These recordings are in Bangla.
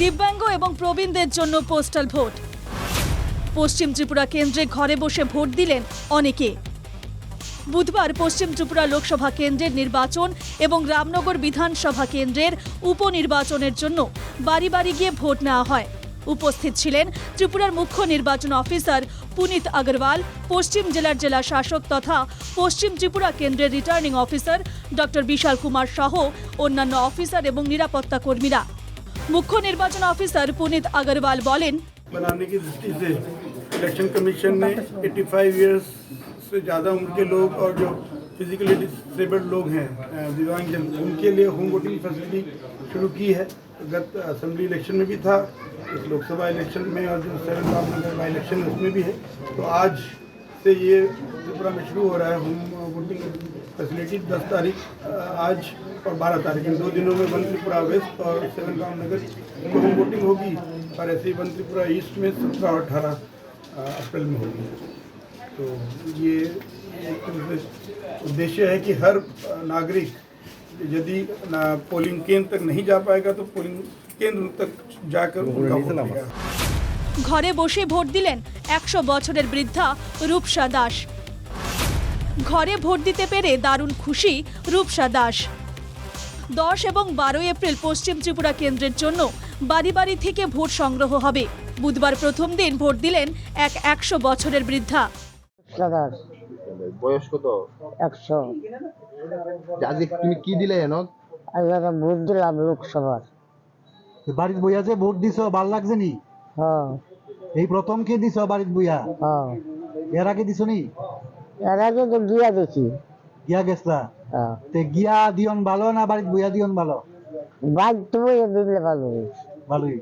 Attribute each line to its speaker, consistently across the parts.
Speaker 1: দিব্যাঙ্গ এবং প্রবীণদের জন্য পোস্টাল ভোট। পশ্চিম ত্রিপুরা কেন্দ্রে ঘরে বসে ভোট দিলেন অনেকে। বুধবার পশ্চিম ত্রিপুরা লোকসভা কেন্দ্রের নির্বাচন এবং রামনগর বিধানসভা কেন্দ্রের উপনির্বাচনের জন্য বাড়ি বাড়ি গিয়ে ভোট নেওয়া হয়। উপস্থিত ছিলেন ত্রিপুরার মুখ্য নির্বাচন অফিসার পুনিত আগরওয়াল, পশ্চিম জেলার জেলা শাসক তথা পশ্চিম ত্রিপুরা কেন্দ্রের returning officer doctor Vishal Kumar সহ অন্যান্য অফিসার এবং নিরাপত্তা কর্মীরা। মুখ্য নির্বাচন অফিসার পুনিত আগরওয়াল বলেন
Speaker 2: बनाने की दृष्टि से इलेक्शन कमीशन ने 85 इयर्स से ज़्यादा उम्र के लोग और जो फिजिकली डिसेबल्ड लोग हैं अ, दिव्यांगजन उनके लिए होम वोटिंग फैसिलिटी शुरू की है गत असेंबली इलेक्शन में भी था इस लोकसभा इलेक्शन में और जो सेवन रामनगर बाई इलेक्शन है उसमें भी है तो आज से ये त्रिपुरा में शुरू हो रहा है होम वोटिंग फैसिलिटी दस तारीख आज और बारह तारीख। इन दो दिनों में वन त्रिपुरा वेस्ट और सेवन रामनगर में होम वोटिंग होगी और ऐसे ही वन त्रिपुरा ईस्ट में सत्रह और अठारह अप्रैल में होगी। तो ये एक उद्देश्य है कि हर नागरिक यदि ना- पोलिंग केंद्र तक नहीं जा पाएगा तो पोलिंग केंद्र तक जाकर उनका
Speaker 1: ঘরে বসে ভোট দিলেন একশো বছরের বৃদ্ধা রূপসা দাস। ঘরে ভোট দিতে পেরে দারুণ খুশি রূপসা দাস। দশ এবং বারোই এপ্রিল পশ্চিম ত্রিপুরা কেন্দ্রের জন্য বাড়ি বাড়ি থেকে ভোট সংগ্রহ হবে। বুধবার প্রথম দিন ভোট দিলেন এক একশো বছরের বৃদ্ধা।
Speaker 3: দাদার
Speaker 4: বয়স কত?
Speaker 3: একশো।
Speaker 4: আজকে তুমি কি দিলে এনক
Speaker 3: ভোট দিলাম লোকসভার।
Speaker 5: বাড়ির বইয়া যে ভোট দিছ ভালো লাগছে নি?
Speaker 3: হ্যাঁ।
Speaker 5: এই প্রথম কে দিছ বাড়ির বইয়া?
Speaker 3: হ্যাঁ।
Speaker 5: এর আগে দিছ নি?
Speaker 3: এর আগে তো গিয়া দেখি।
Speaker 5: গিয়া গেছলা?
Speaker 3: হ্যাঁ।
Speaker 5: তে গিয়া দিয়ন ভালো না বাড়ির বইয়া দিয়ন ভালো?
Speaker 3: বাইক তো বইয়ে দিলে ভালো।
Speaker 5: ভালোই।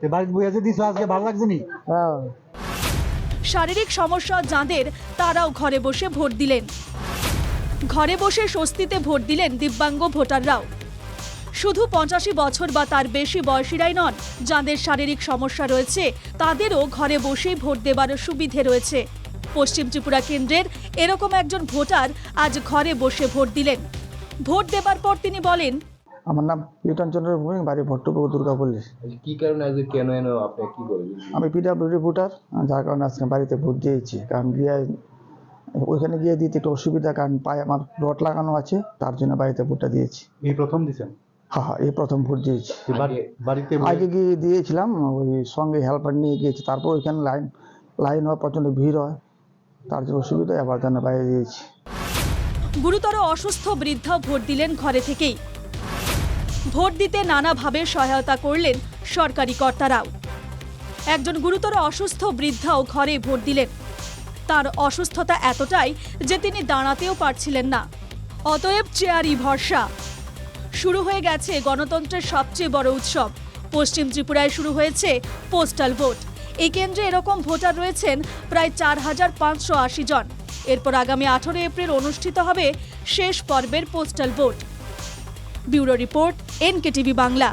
Speaker 5: তে বাড়ির বইয়া যে দিছ আজকে ভালো লাগছে নি?
Speaker 3: হ্যাঁ।
Speaker 1: শারীরিক সমস্যা যাঁদের তারাও ঘরে বসে ভোট দিলেন। ঘরে বসে স্বস্তিতে ভোট দিলেন দিব্যাঙ্গ ভোটাররাও। শুধু পঁচাশি বছর বা তার বেশি বয়সীরাই নন যাদের শারীরিক সমস্যা রয়েছে তাদেরও ঘরে বসেই ভোট দেবার সুবিধে রয়েছে। পশ্চিম ত্রিপুরা কেন্দ্রের এরকম একজন ভোটার আজ ঘরে বসে ভোট দিলেন। ভোট দেবার পর তিনি বলেন
Speaker 6: আমার নাম লিটন চন্দ্র ভূমি বাড়ি ভট্টপুকুর দুর্গাপল্লী
Speaker 4: আজকে কি কারণে আজকে কেন এনো আপনি কি করে
Speaker 6: আমি পিডাব্লিউডি ভোটার যার কারণে আজকে বাড়িতে ভোট দিয়েছি। কারণ গিয়ে ওইখানে গিয়ে দিতে একটু অসুবিধা কারণ পায়ে আমার রড লাগানো আছে তার জন্য বাড়িতে ভোটটা দিয়েছি।
Speaker 5: এই প্রথম দিছেন
Speaker 6: হ্যাঁ হ্যাঁ এই প্রথম ভোট দিয়েছি।
Speaker 5: বাড়িতে
Speaker 6: আগে গিয়ে দিয়েছিলাম ওই সঙ্গে হেল্পার নিয়ে গিয়েছি তারপর ওইখানে লাইন লাইন হয় প্রচণ্ড ভিড় হয় তার জন্য অসুবিধা আবার জন্য বাইরে দিয়েছি।
Speaker 1: গুরুতর অসুস্থ বৃদ্ধা ভোট দিলেন ঘরে থেকেই। ভোট দিতে নানাভাবে সহায়তা করলেন সরকারি কর্তারাও। একজন গুরুতর অসুস্থ বৃদ্ধাও ঘরে ভোট দিলেন। তার অসুস্থতা এতটাই যে তিনি দাঁড়াতেও পারছিলেন না। অতএব চেয়ারই ভরসা। শুরু হয়ে গেছে গণতন্ত্রের সবচেয়ে বড় উৎসব। পশ্চিম ত্রিপুরায় শুরু হয়েছে পোস্টাল ভোট এই কেন্দ্রে এরকম ভোটার রয়েছেন প্রায় চার হাজার পাঁচশো আশি জন। এরপর আগামী আঠারো এপ্রিল অনুষ্ঠিত হবে শেষ পর্বের postal vote bureau report NKTV Bangla.